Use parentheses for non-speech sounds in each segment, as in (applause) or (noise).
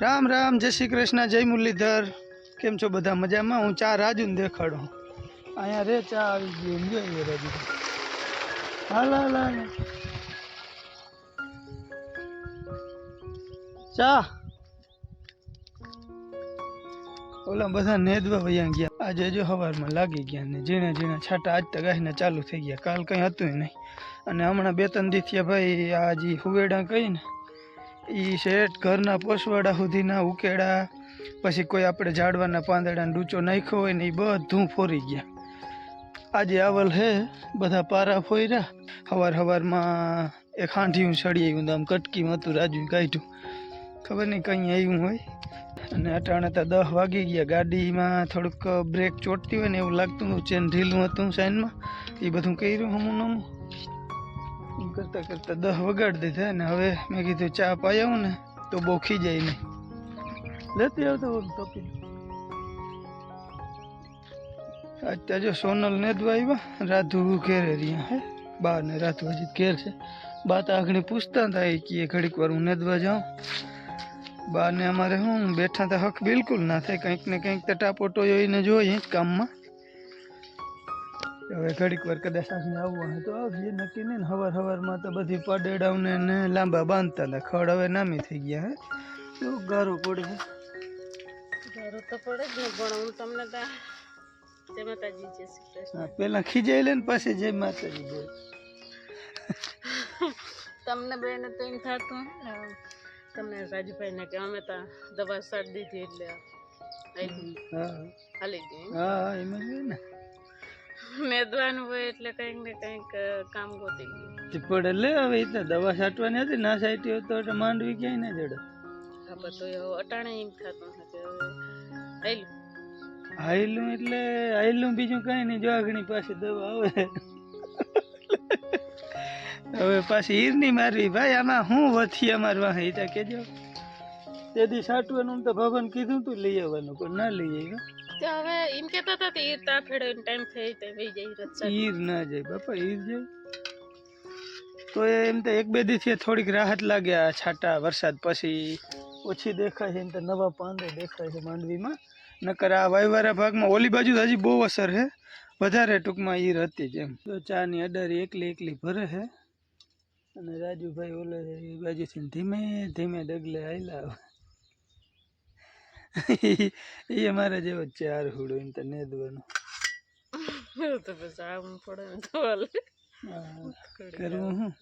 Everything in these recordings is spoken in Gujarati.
રામ રામ, જય શ્રી કૃષ્ણ, જય મુરલીધર. કેમ છો બધા મજામાં? હું ચા રાજુને દેખાડું. અહીંયા રે ચા આવી ગઈ. જોઈએ રાજુ. હાલ હાલ હાલ ચા. ઓલા બધા નેદવા વયા ગયા. આજે જો સવારમાં લાગી ગયા ને ઝીણા ઝીણા છાંટા આજ તો ગાયના ચાલુ થઈ ગયા. કાલ કંઈ હતું નહીં. અને હમણાં બે ત્રણ દીથી ભાઈ, આ જે હુવેડા કહી ને એ શેઠ ઘરના પોસવાડા સુધીના ઉકેડા, પછી કોઈ આપણે ઝાડવાના પાંદડા ડૂચો નાખ્યો હોય ને એ બધું ફોરી ગયા. આજે આવલ હે, બધા પારા ફોર્યા હવાર હવારમાં એક હાંઠિયું સડી આવ્યું આમ કટકીમાં હતું રાજુ કાઢ્યું. ખબર નહીં કંઈ આવ્યું હોય. અને અટાણે તો દસ વાગી ગયા. ગાડીમાં થોડુંક બ્રેક ચોટતી હોય ને એવું લાગતું હતું, ચેન ઢીલું હતું સાઈનમાં. એ બધું કર્યું હમું નમું કરતાં કરતાં દહ વગાડી દીધા ને હવે મેં કીધું ચા પાયાવું ને તો બહુ ખીજાય નહીં. લેતી આવતો ટોપી અત્યારે જો સોનલ નેદવા આવ્યા રાધુ ઘેરે રહ્યા હે. બા ને રાધુ હજી ઘેર છે. બા તો આગળ પૂછતા હતા કે ઘડીક વાર હું નેદવા જાઉં. બા ને અમારે શું બેઠા તો હક બિલકુલ ના થાય. કંઈક ને કંઈક તો ટાપોટો જોઈને જોઈએ કામમાં. હવે ઘડીક વાર કદાચ આપણે આવવું હોય તો આવજે. નક્કી નહીં ને હવાર હવારમાં તો બધી પડેડાવને ને લાંબા બાંધતા હતા ખડ હવે નામી થઈ ગયા હે. તો ગારો પડે જરૂર તો પડે જ ને પણ હું તમને તો જય માતાજી જય શ્રી કૃષ્ણ. પેલા ખીજાઈ લે ને પછી જય માતાજી બોલ તમને બેન તો એમ થતું ને તમને રાજુભાઈને કે અમે તો દવા સાડી દીધી એટલે. હા. હાલી ગયું હા હા એમાં ને. મેદવાનું હોય એટલે કંઈક ને કંઈક કામ ગોતી ગયું. એટલે લે હવે એ દવા છાંટવાની હતી ના છાંટી હોય તો માંડવી ક્યાંય ના જડે આ બધું અટાણે એમ થતું હશે હવે આયલું એટલે હાયલું બીજું કઈ નહીં જો આગળની પાસે દવા આવે. હવે પાછી ઈરની મારવી. ભાઈ આમાં હું વથી મારવા એ તો કેજો. તેથી સાટવાનું તો ભગવાન કીધું તું લઈ આવવાનું પણ ના લઈ આવ્યો. તો હવે એમ કેતા હતા કે ઈર તા ફેડે ટાઈમ થઈ તે વઈ જાય રચ્ચા ઈર ના જાય, બાપા, ઈર જાય. તો એમ તો એક બે દિવસે થોડીક રાહત લાગે આ છાટા વરસાદ પછી. ઓછી દેખાય છે એમ તો નવા પાંદે દેખાય છે માંડવીમાં. નકર આ વાયવારા ભાગમાં ઓલી બાજુ હજી બહુ અસર છે વધારે ટૂંકમાં ઈર હતી જ એમ. તો ચાની અડારી એકલી એકલી ભરે છે અને રાજુભાઈ ઓલે બાજુથી ધીમે ધીમે ડગલે હાલ્યા. એ અમારા જેવો ચાર હુડો એમ તો નેદવાનો. એવું તો બસ આમ પડે તો હાલે. કરવું હું?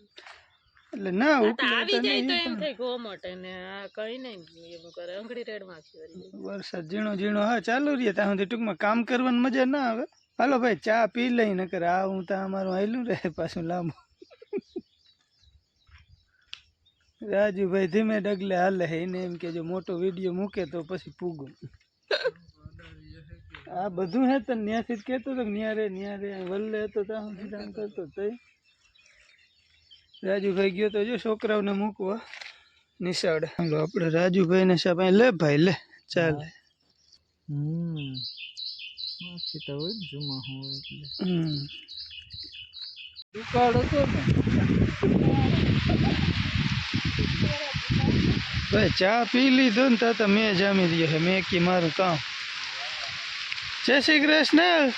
એટલે ના આવી જાય તો એમ થાય. ગોમટ ને આ કઈ નહીં એમ કરે. અંગડી રેડમાં વરસાદ ઝીણો ઝીણો હા ચાલુ રહે. ત્યાં સુધી ટૂંકમાં કામ કરવાની મજા ના આવે. હાલો ભાઈ ચા પી લઈ નકર આ હું તો અમારું આયલું રહે પાછું લાંબુ. રાજુભાઈ ધીમે ડગલે હાલે હે એને એમ કે જો મોટો વીડિયો મૂકે તો પછી પૂગું. આ બધું હે તને ન્યાથી જ કહેતો હતો કે ન્યા રે ન્યા રે વલ્લે હતો ત્યાં સુધી કામ કરતો તો રાજુભાઈ ગયો તો જો છોકરાઓને મૂકવા નિશાળ. હાલો આપણે રાજુભાઈ ને સાહેબ અહીં લે ભાઈ લે ચાલે હમ. બાકી તો હોય ને જુમા હોય એટલે. હમ. દુકાળ હતો ને. ભાઈ ચા પી લીધો ને તો તો મેં જામી દઈએ છે. મેં કી મારું કામ. જય શ્રી કૃષ્ણ. ને (laughs)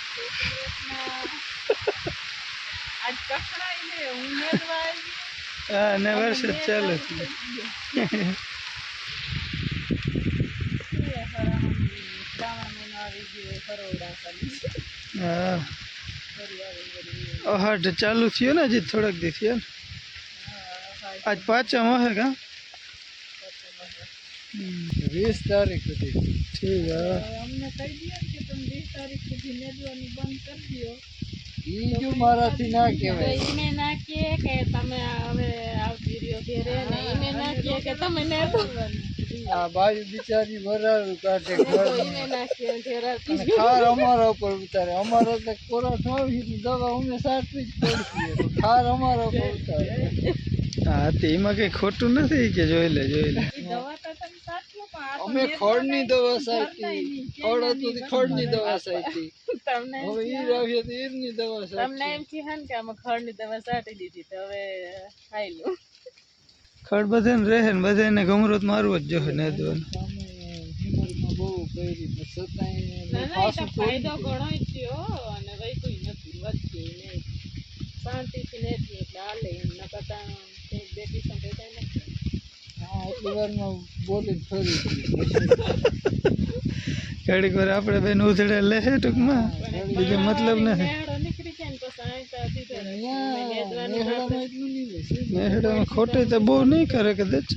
હા ને વરસાદ (laughs) ચાલુ છે. હા. અહાટ ચાલુ થયો ને હજી થોડાક દી થયો ને. આજ પાંચમ હે કા વીસ તારીખ સુધી ઠીક હા અમને કહી દે કે તમે વીસ તારીખ સુધી મેદવાની બંધ કરી દો બીજું મારાથી ના કહેવાય ઈને ના કહે કે તમે હવે આવતી રહ્યો ઘેરે ને ઈને ના કહે કે તમે ને આ બાજુ બિચારી વરાળું કાઢે ઘર ઈને ના કહે ઘેરે અને ખાર અમારા ઉપર ઉતારે અમારો તો કોરા થાવી દવા અમે સાચવી જ પડશે તો ખાર અમારા ઉપર ઉતારે હા તે એમાં કઈ ખોટું નથી કે જોઈ લે જોઈ લે. તો અમે ખડની દવા સાચી. ખોડ હતું તો ખડની દવા સાચી. તમને હવે ઈ રાવીએ તો ઈરની દવા તમને સાચી એમ થી હન કે અમે ખડની દવા સાટી દીધી તો હવે ખાઈ લો ખડ બધાને રહે ને બધાને ગમરોત મારવું જ જોઈએ નેદવાનું સામે બહુ કરી ને છતાંય ના ના તો પાછું ફાયદો ઘણો થયો અને વૈકું નથી વધ્યું નહીં. શાંતિથી નથી એટલે હાલે એમ ન કરતા કંઈક બે ટ્યુશન તો કાંઈ હા એટલી વારમાં બોલીને ફરી ઘડીક વાર આપણે બેન ઉધડે લે ટૂંકમાં બીજો મતલબ નથી મેહડામાં એટલું નહીં મેહડામાં ખોટે તો બહુ નહીં કરે કદાચ.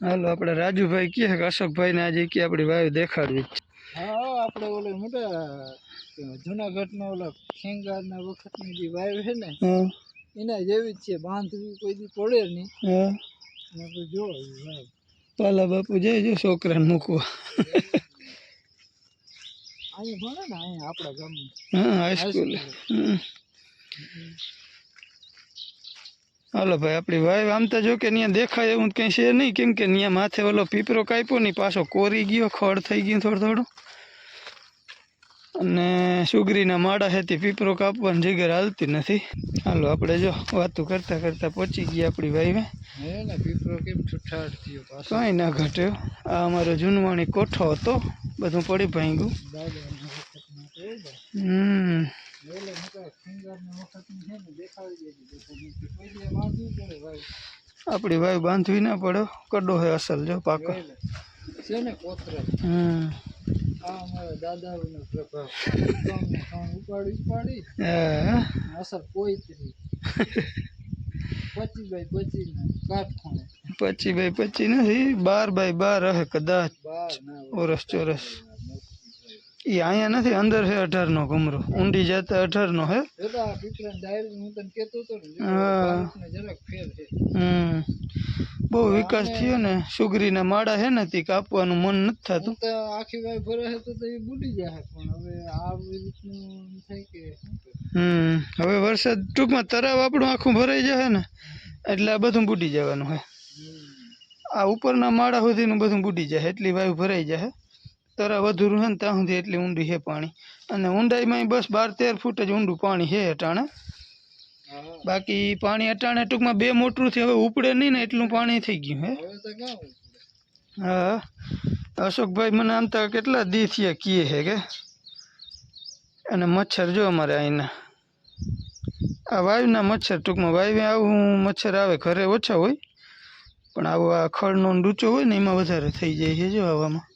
હાલો આપણે રાજુભાઈ કહે કે અશોકભાઈને આજે કે આપણી વાયુ દેખાડવી? છે. હા આપણે ઓલે મોટા જુનાગઢના ઓલા ખેંગારના વખતની જે વાયુ છે ને હા. એના જેવી જ છે બાંધવી કોઈ દી પડે નહીં. હા. અને આપણે જો એ વાયુ પાલા બાપુ જાય જો છોકરાને મૂકવા. અહીંયા ભણે ને અહીંયા આપણા ગામમાં હા હાઈસ્કૂલ હમ. હાલો ભાઈ આપણી વાઈવ આમ તો જો કે ત્યાં દેખાય એવું કંઈ છે નહીં કેમ કે ત્યાં માથે ઓલો પીપરો કાપ્યો નહીં પાછો કોરી ગયો ખડ થઈ ગયું થોડું થોડું. અને સુગરીના માળા હેતી પીપરો કાપવાની જગ્યા હાલતી નથી. હાલો આપણે જો વાતું કરતાં કરતાં પહોંચી ગયા આપણી વાઈવે. કાંઈ ના ઘટ્યો આ અમારો જૂનવાણી કોઠો હતો. બધું પડી ભાંગ્યું. હમ. આપણી વાઈ બાંધવી ના પડ્યો કડો હે અસલ જો પાકો. હમ. આ મારા દાદાઓનો પ્રભાવ કામને કામ ઉપાડી ઉપાડી અસર કોઈ જ પચી બાય પચી ને કાટખૂણે પચી બાય પચી નથી બાર બાય બાર હે કદાચ. ઓરસ ચોરસ. એ અહીંયા નથી અંદર છે અઢારનો કમરો ઊંડી જતા આ પીપળાની હું બહુ વિકાસ થયો ને સુગરીના માળા હે ને તે કાપવાનું મન નથી થતું. આખી વાય ભરે તો એ બુડી જાય પણ હવે આ રીતનું થાય કે હમ. હવે વરસાદ ટૂંકમાં તરાવ આપણું આખું ભરાઈ જશે ને એટલે આ બધું બુડી જવાનું હે. આ ઉપરના માળા સુધીનું બધું બુડી જાય એટલી વાયુ ભરાઈ જાય તરાવ વધુ છે ત્યાં સુધી એટલી ઊંડી છે પાણી. અને ઊંડાઈમાં બસ બાર તેર ફૂટ જ ઊંડું પાણી છે અટાણે. બાકી પાણી અટાણે ટૂંકમાં બે મોટરથી હવે ઉપડે નહીં ને એટલું પાણી થઈ ગયું હે? હા. અશોકભાઈ મને આમ તો કેટલા દી થયા કીએ છે કે? અને મચ્છર જો અમારે અહીંના આ વાયુના મચ્છર ટૂંકમાં વાયુ આવું મચ્છર આવે ઘરે ઓછા હોય. પણ આવો આ ખડનો ડૂચો હોય ને એમાં વધારે થઈ જાય છે જો હવામાં.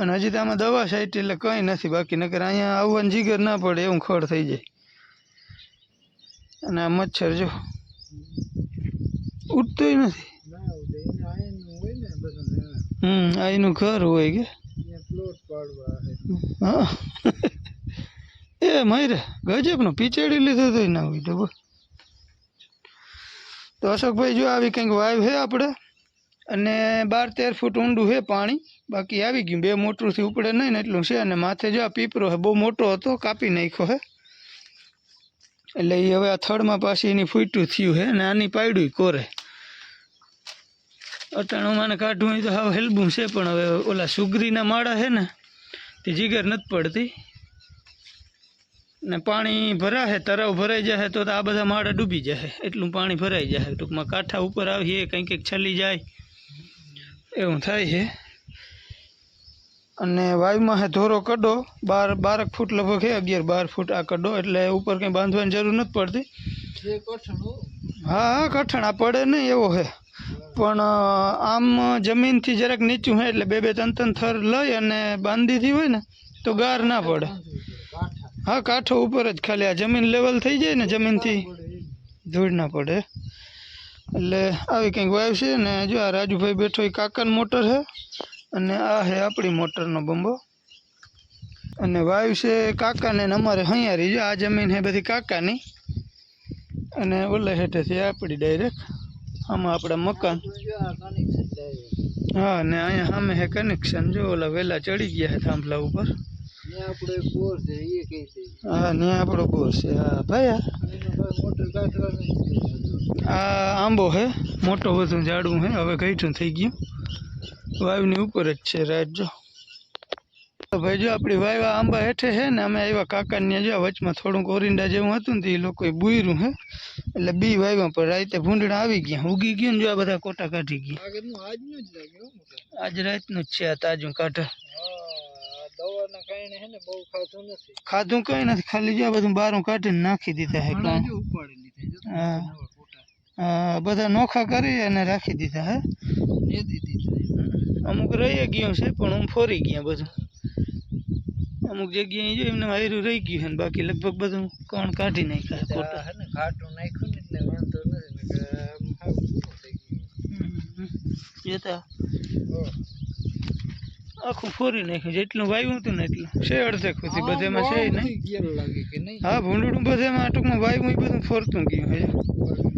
અને હજી તો આમાં દવા સાઈટ એટલે કંઈ નથી. બાકી નકર અહીંયા આવવાની જીગર ના પડે એવું ખડ થઈ જાય. અને આ મચ્છર જો ઉઠતોય નથી. હમ, આ એનું ઘર હોય કે? હે. હા (laughs) એ મયુર, ગજબનો પીચેડી લીધો તો ના હોય તો તો અશોકભાઈ, જો આવી કંઈક વાવ છે આપણે? અને બાર તેર ફૂટ ઊંડું છે પાણી. બાકી આવી ગયું. બે મોટરથી ઉપડે નહીં ને એટલું છે. અને માથે જો આ પીપરો છે બહુ મોટો હતો, કાપી નાખ્યો છે એટલે એ હવે આ થડમાં પાછી એની ફૂટ્યું થયું છે અને આની પાડ્યું કોરે. અટાણું માને કાઢવું એ તો હાવ હેલ્બું છે, પણ હવે ઓલા સુગરીના માળા છે ને, તે જીગર નથી પડતી. ને પાણી ભરાશે તરાવ ભરાઈ જશે તો આ બધા માળા ડૂબી જશે એટલું પાણી ભરાઈ જશે ટૂંકમાં કાંઠા ઉપર આવીએ, કંઈક કંઈક છલી જાય. એવું થાય છે. અને વાયુમાં હે ધોરો કડો બાર બારક ફૂટ લગભગ છે અગિયાર બાર ફૂટ આ કડો એટલે ઉપર કંઈ બાંધવાની જરૂર નથી પડતી. હો. હા હા કઠણ આ પડે નહીં એવો છે પણ આમ જમીનથી જરાક નીચું છે એટલે બે બે ત્રણ ત્રણ થર લઈ અને બાંધીથી હોય ને તો ગાર ના પડે. હા કાંઠો ઉપર જ ખાલી આ જમીન લેવલ થઈ જાય ને જમીનથી ધૂળ ના પડે. એટલે આવી કંઈક વાવ છે ને જો આ રાજુભાઈ બેઠો એ કાકાની મોટર છે અને આ છે આપણી મોટરનો બંબો અને વાયુ છે કાકાને ને અમારે હૈયારી જો, આ જમીન છે બધી કાકાની અને ઓલે હેઠેથી આપણી ડાયરેક્ટ આમાં આપણા મકાન. હા અને અહીંયા સામે હે કનેક્શન જો ઓલા વહેલા ચડી ગયા છે થાંભલા ઉપર છે હા, ને આપણો બોર છે હા, ભાઈ મોટર કાઢવાનું છે. આ આંબો હે? મોટો બધું ઝાડવું હે હવે ઘઈઠું થઈ ગયું. વાવની ઉપર જ છે રાત જો. તો ભાઈ જો આપણી વાયવા આંબા હેઠે છે ને અમે આવ્યા કાકાને જો વચમાં થોડુંક ઓરિંડા જેવું હતું ને તો એ લોકોએ બુયરું હે. એટલે બી વાયવા પણ રાતે ભૂંડણા આવી ગયા ઉગી ગયું ને જો આ બધા કોટા કાઢી ગયા. આજ રાતનું જ છે આ તાજું કાઢે. ખાધું કઈ નથી ખાલી જો આ બધું બારું કાઢીને નાખી દીધા હે કાંઈ. જો ઉપાડી લીધા જો હા. બધા નોખા કરી અને રાખી દીધા હે? દીધી. અમુક રહી ગયું છે પણ હું ફોરી ગયા બધું. અમુક જગ્યાએ જો એમને આયરું રહી ગયું છે ને બાકી લગભગ બધું કોણ કાઢી નાખ્યા છે હે ને કાઢું નાખ્યું ને એટલે વાંધો નથી જતા. આખું ફોરી નાખ્યું જેટલું વાવ્યું હતું ને એટલું. છે અડધે ખુશી બધેમાં છે બહુ નહીં. બધી ગેલ લાગે કે નહીં? હા ભૂંડું બધેમાં ટૂંકમાં વાવ્યું એ બધું ફોરતું ગયું છે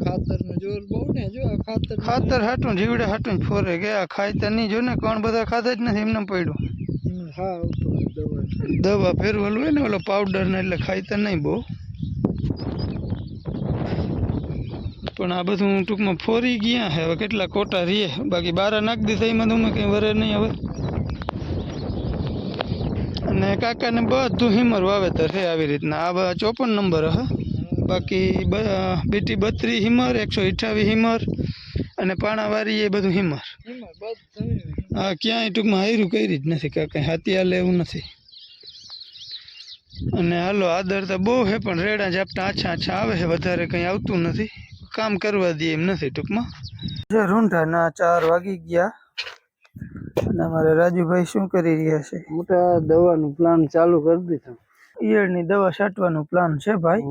ખાતરનું જોર બહુ ને જો આ ખાતર ખાતર હાટું જીવડે હાટું જ ફોરે ગયા ખાતર નહીં જો ને કોણ બધા ખાતા જ નથી એમને પડ્યું. હા ઉપર દવા છે. દવા ફેરવેલું હોય ને ઓલો પાવડર ને એટલે ખાતર નહીં બહુ. પણ આ બધું ટૂંકમાં ફોરી ગયા છે હવે કેટલા કોટા રીએ બાકી બારા નાખી દીધા એમાં તો અમે કંઈ વરે નહીં હવે. અને કાકાને બધું હિમર વાવેતર છે આવી રીતના. આ ચોપન નંબર હ. બાકી બીટી બત્રી હિમર એકસો અઠ્ઠાવીસ હિમર અને પાણાવારી એ બધું હિમર. હા ક્યાંય ટૂંકમાં હાયરું કરી જ નથી કાંઈ હાથિયા લે એવું નથી. અને હાલો આદર તો બહુ છે પણ રેડા ઝાપટા આછા આછા આવે છે વધારે કંઈ આવતું નથી. કામ કરવા દે એમ નથી ટૂંકમાં. જે રૂંઢાના ચાર વાગી ગયા. અને અમારે રાજુભાઈ શું કરી રહ્યા છે? મોટા દવાનું પ્લાન ચાલુ કરી દીધું. ઈયળની દવા છાંટવાનું પ્લાન છે ભાઈ.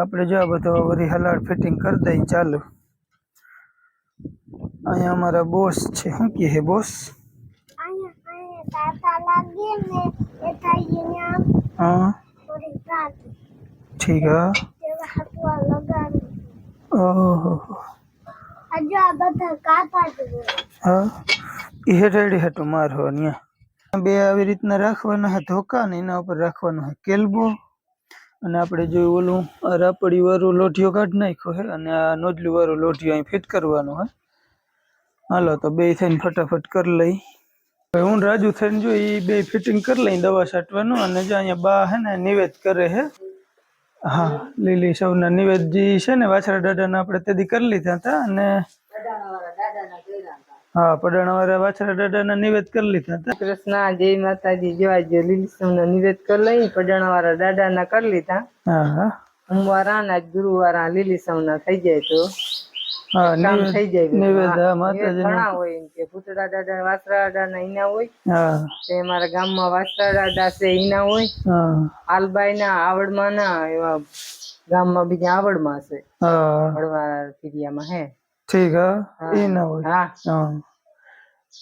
આપણે જો આ બધો બધી હલાડ ફિટિંગ કરી દઈએ ચાલુ. અહીંયા અમારા બોસ છે. શું કહે છે બોસ હા. ઠીક હા. ઓહો. હા. એ હેઠળી હેઠું મારવાની ત્યાં બે આવી રીતના રાખવાના હે ધોકા ને એના ઉપર રાખવાનો છે કેલ્બો. અને આપણે જોયું ઓલું રાપડી વાળું લોઢિયો કાઢી નાખ્યો છે અને આ નોજલી વાળું લોઢિયો અહીં ફિટ કરવાનું હોય હાલો તો બે થઈને ફટાફટ કરી લઈ. હું રાજુ થઈને જો એ બે ફિટિંગ કરી લઈ દવા છાંટવાનું અને જો અહીંયા બા હે ને નિવેદ કરે છે. હા, લીલી સૌના નિવેદજી છે ને વાછરા દાદાના આપણે તેથી કરી લીધા હતા અને હા પડાણાવાળા વાછરા દાદાના નિવેદ કરી લીધા હતા. કૃષ્ણ જય માતાજી જો આજે લીલીસમનો નિવેદ કરી લઈ પડાણાવાળા દાદાના કરી લીધા. હા હા. સોમવારા ને આજ ગુરુવારા લીલીસમના થઈ જાય તો કામ થઈ જાય. નિવેદ માતાજી ઘણા હોય કે દાદા વાસરા દાદા ઈના હોય તે અમારા ગામમાં વાસરા દાદા છે ઈના હોય. આલબાઈ ના આવડમાં ના એવા ગામમાં બીજા આવડમાં છે. હળવા ફીરિયામાં હે. ઠીક હા? એ ના હોય. હા.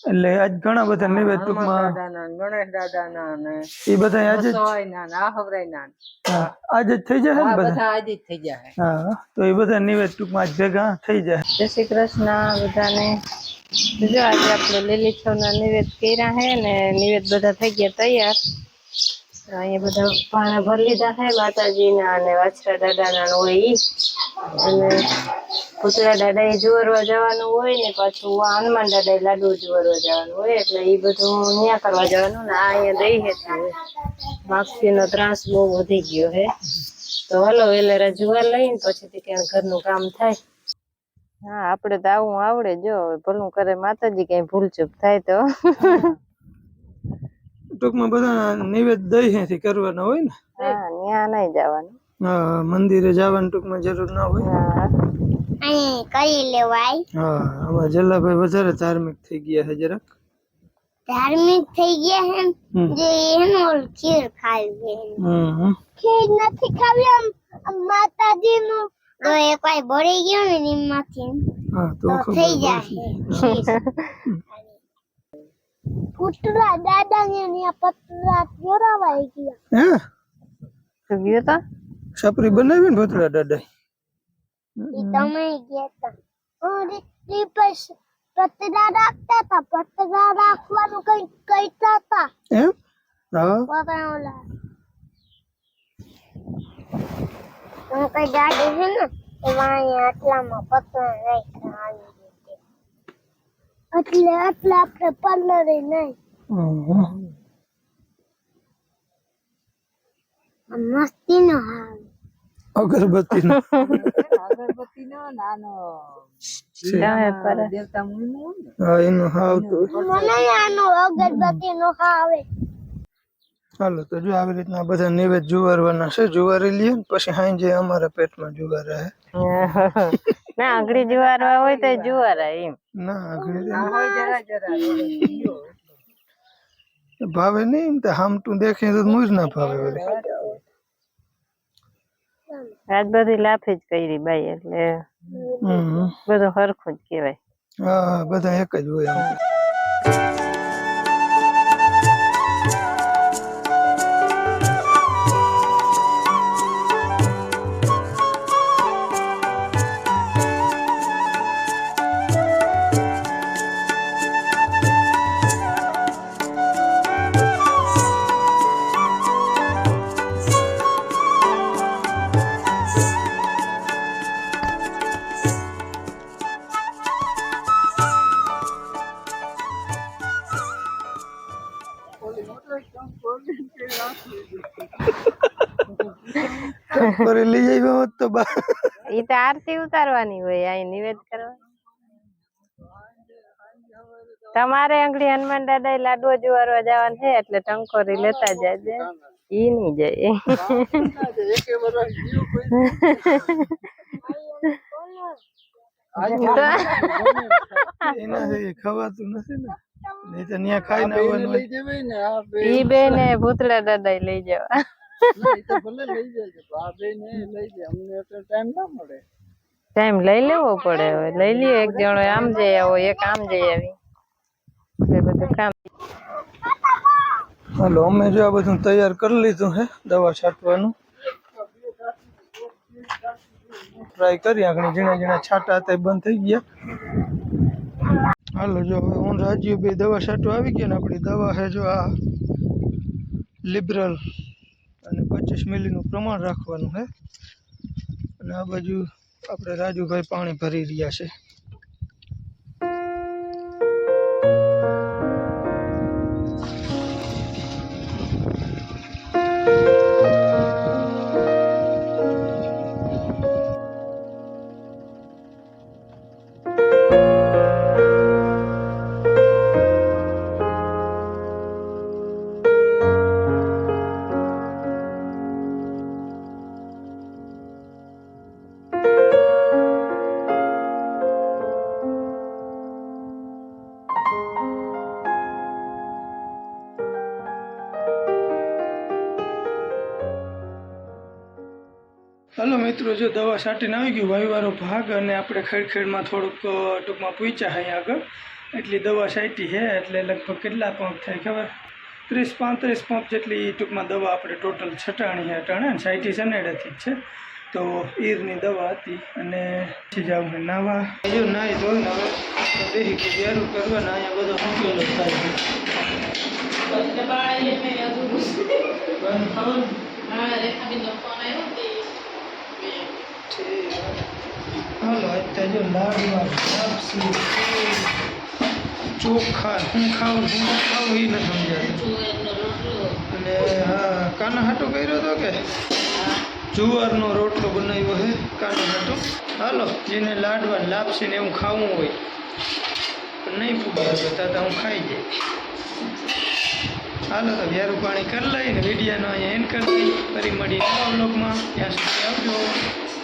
એટલે આજ ઘણા બધા નિવેદ ટૂંકમાં ગણેશ દાદાના ને એ બધા આજે ના ને. આહવરાયના આજે જ થઈ જશે ને બધા? આજે જ થઈ જાય હા તો એ બધા નિવેદ ટૂંકમાં આજ ભેગા થઈ જાય જય શ્રી કૃષ્ણ બધાને. જો આજે આપણે લીલી છોડના નિવેદ કર્યા હે ને નિવેદ બધા થઈ ગયા તૈયાર. અહીંયા બધા પાણા ભરી લીધા છે માતાજીના અને વાછરા દાદાના ને હોય અને પુતળા દાદા એ જોરવા જવાનું હોય ને પાછું હનુમાન દાદા લાડુ જોવરવા જવાનું હોય એટલે એ બધું અહીંયા કરવા જવાનું ને આ અહીંયા દઈ હે હોય માક્ષીનો ત્રાસ બહુ વધી ગયો હે. તો હલો વેલેરા જોવા લઈને તે ક્યાં ઘરનું કામ થાય. હા આપણે તો આવું આવડે જો ભલું કરે માતાજી કઈ ભૂલચૂક થાય તો. ટૂંકમાં બધા નિવેદ દહીંથી કરવાના હોય ને? હા ન્યા નહીં જવાનું. હા મંદિરે જવાની ટૂંકમાં જરૂર ના હોય. અહીં કરી લેવાય. હા આમાં જલ્લાભાઈ વધારે ધાર્મિક થઈ ગયા છે જરાક. ધાર્મિક થઈ ગયા હે જે એનો ખીર ખાવી હમ ખીર નથી ખાવી આમ આમ માતાજી નું તો એ કોઈ બળી ગયો ને એમાંથી હા તો થઈ. જાય. પુતળા દાદા ને ત્યાં પતરા ચોરાવાઈ ગયા હે તું ગયો તો છપરી બનાવી ને ભોતળા દાદા એ તમે ગયા તા અરે એ પછી પતરા રાખતા હતા પતરા રાખવાનું કઈ કહેતા હતા એમ હા પતરા ઓલા હું કઈ ગાડી છે ને એમાં અહીંયા આટલામાં પતરા રાખ્યા એટલે આટલા આપણે પાર્લર નહીં. મસ્તી નો આવે અગરબત્તીનો. (laughs) અગરબત્તી નો નાનો દેવતા હા એનું હાવ તો. મને આનો અગરબત્તી નો આવે હાલો તો જો આવી રીતના બધા નિવેદ જુવારવાના છે જુવારી લઈએ ને પછી સાંજે અમારા પેટમાં જુવાર રહે (laughs) ના આગળી જુવાર હોય તો જુવારા એમ. ના આગળી જરા જરા ભાવે નહીં એમ તો હામટું દેખે તો મુજ ના ભાવે વળી. આજ બધી લાફી જ કરી બાઈ એટલે હમ. બધું હરખું જ કહેવાય. હા હા, બધા એક જ હોય આમ લઈ આવ્યો હોત તો બા ઈ તો આરતી ઉતારવાની હોય અહીં નિવેદ કરવા તમારે આંગળી હનુમાન દાદા લાડવો જુવારવા જવાનું છે એટલે ટંકોરી લેતા જાજે. ઈ નહીં જાય. ખવાતું નથી ને. નહીં તો ત્યાં ખાઈને આવવાનું ને આ ઈ બે ને ભૂતળા દાદા લઈ જવા. ના, ભલે લઈ જાય આ ને લઈ જાય અમને તો ટાઈમ ના મળે. ટાઈમ લઈ લેવો પડે હવે. લઈ લઈએ એક જણો આમ જઈ આવો એક આમ જઈ આવી. બધું કામ. હાલો અમે જો આ બધું તૈયાર કરી લીધું હે દવા છાંટવાનું. ટ્રાય કરી આગળ ઝીણા ઝીણા છાંટા હતા એ બંધ થઈ ગયા. હાલો જો હવે હું રાજીવ બે દવા છાંટવા આવી ગયા ને આપણી દવા છે જો આ લિબરલ પચીસ પ્રમાણ રાખવાનું છે અને આ બાજુ આપણે રાજુભાઈ પાણી ભરી રહ્યા છે. હલો મિત્રો જો દવા છાંટીને આવી ગયું વાયુવાળો ભાગ અને આપણે ખેડખેડમાં થોડુંક ટૂંકમાં પૂછ્યા અહીં આગળ. એટલી દવા છાંટી છે એટલે લગભગ કેટલા પંપ થાય ખબર? ત્રીસ પાંત્રીસ પંપ જેટલી ટૂંકમાં દવા આપણે ટોટલ છટાણી છે અટાણે ને છાંટી સનેડેથી જ છે. તો ઈરની દવા હતી અને પછી જાઉં ને નાવા. જો નાહી ધોઈને હવે બેસી કરવાના અહીંયા બધો સંકેલો થાય છે. બંધ થવાનું હાલો, અત્યારે જો લાડવા, લાપસી, ચોખા, હું ખાઉં હું ખાઉં એ ન અને હા, કાના હાટો કર્યો હતો કે? જુવારનો રોટલો બનાવ્યો છે કાના હાટો. હાલો, જેને લાડવા, લાપસી ને એવું ખાવું હોય, નહીં પૂગ્યા તો તાતા હું ખાઈ જાય હાલો, તો વ્યારું પાણી કરી લઈને વિડીયાનો અહીંયા એન્ડ કરી દઈ ફરી મળી નવા બ્લોગમાં ત્યાં સુધી આવજો.